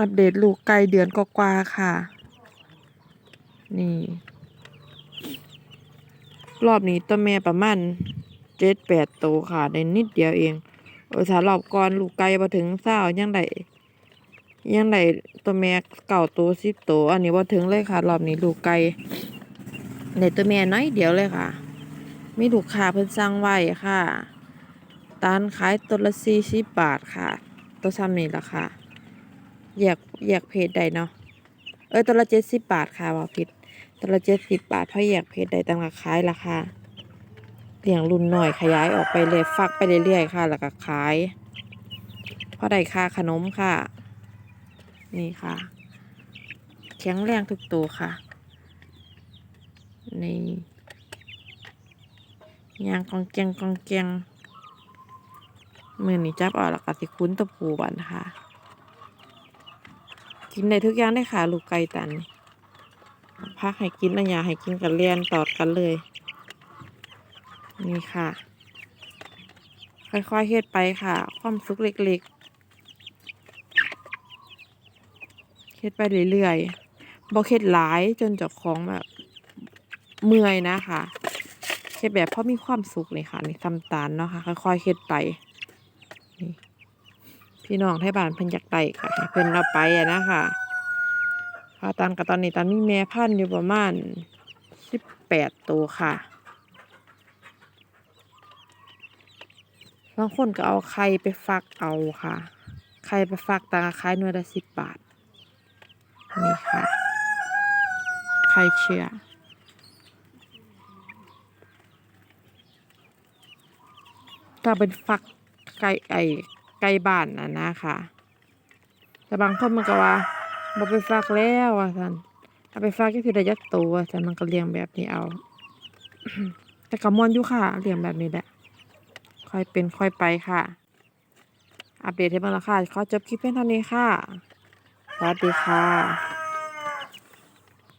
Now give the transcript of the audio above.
อัปเดตลูกไก่เดือนกว่าค่ะ นี่ รอบนี้ตัวแม่ประมาณเจ็ดแปดตัวค่ะได้นิดเดียวเองเออถ้ารอบก่อนลูกไก่มาถึงเศร้ายังได้ยังได้ตัวแม่เก่าตัวสิบตัวอันนี้ว่าถึงเลยค่ะ รอบนี้ลูกไก่ในตัวแม่น้อยเดียวเลยค่ะมีลูกค้าเพิ่นสั่งไว้ค่ะตานขายตัวละสี่สิบบาทค่ะ ตัวซ้ำนี่ละค่ะ แยกแยกเพจได้เนาะเออตัวละเจ็ดสิบบาทค่ะว่าผิดตัวละเจ็ดสิบบาทเพราะแยกเพจได้ตามราคายราคาเลี้ยงรุ่นหน่อยขยายออกไปเลยฟักไปเรื่อยๆค่ะ แล้วก็ขายเพราะได้ค่าขนมค่ะ นี่ค่ะ แข็งแรงทุกตัวค่ะนี่ยางกองแกงกองแกงมือนี่จับออกแล้วก็สิคุ้นตะปูบันค่ะ กินได้ทุกอย่างได้ค่ะลูกไก่ตันพักให้กินอันยาให้กินกันเลียนตอดกันเลย นี่ค่ะ ค่อยๆเฮ็ดไปค่ะ ความสุขเล็กๆเฮ็ดไปเรื่อยๆบ่เฮ็ดหลายจนเจ้าของแบบเมื่อยนะคะเฮ็ดแบบพอมีความสุขนี่ค่ะ นี่ทำตาลเนาะค่ะ ค่อยๆเฮ็ดไป พี่น้องไทบ้านเพิ่นอยากได้ค่ะเพิ่นเอาไปอะนะคะพาตันกับตอนนี้ตันมีแม่พันธุ์อยู่ประมาณสิบแปดตัวค่ะบางคนก็เอาไข่ไปฟักเอาค่ะ ไข่ไปฟักตาขายหน่วยละสิบบาท นี่ค่ะ ไข่เชื่อถ้าเป็นฟักไก่ไก่ ไก่บ้านนะนะค่ะแต่บางคนมันก็ว่าบ่ไปฟักแล้วว่าท่านเอาไปฟักก็คือระยักตัวแต่มันก็เลี้ยงแบบนี้เอา แต่ก็มวนอยู่ค่ะเลี้ยงแบบนี้แหละค่อยเป็นค่อยไปค่ะ อัปเดตให้เบิ่งและค่ะขอจบคลิปเพียงเท่านี้ค่ะสวัสดีค่ะ